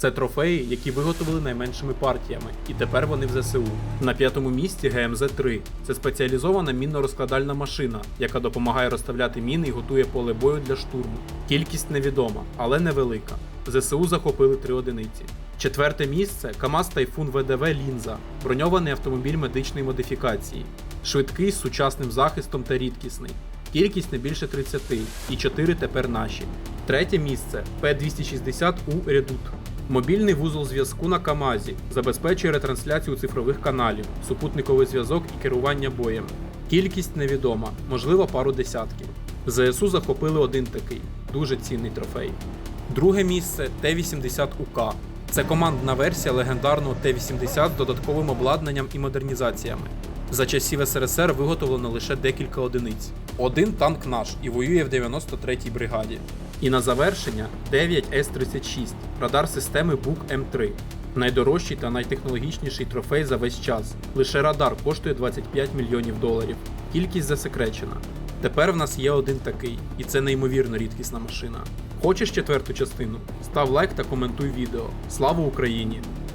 Це трофеї, які виготовили найменшими партіями, і тепер вони в ЗСУ. На п'ятому місці ГМЗ-3. Це спеціалізована мінно-розкладальна машина, яка допомагає розставляти міни і готує поле бою для штурму. Кількість невідома, але невелика. ЗСУ захопили три одиниці. Четверте місце КАМАЗ Тайфун ВДВ Лінза, броньований автомобіль медичної модифікації, швидкий з сучасним захистом та рідкісний. Кількість не більше 30, і 4 тепер наші. Третє місце П260 у Редут. Мобільний вузол зв'язку на КАМАЗі забезпечує ретрансляцію цифрових каналів, супутниковий зв'язок і керування боєм. Кількість невідома, можливо, пару десятків. ЗСУ захопили один такий дуже цінний трофей. Друге місце Т-80 УК. Це командна версія легендарного Т-80 з додатковим обладнанням і модернізаціями. За часів СРСР виготовлено лише декілька одиниць. Один танк наш і воює в 93-й бригаді. І на завершення 9 С-36 радар системи БУК М3. Найдорожчий та найтехнологічніший трофей за весь час. Лише радар коштує 25 мільйонів доларів. Кількість засекречена. Тепер в нас є один такий, і це неймовірно рідкісна машина. Хочеш четверту частину? Став лайк та коментуй відео. Слава Україні!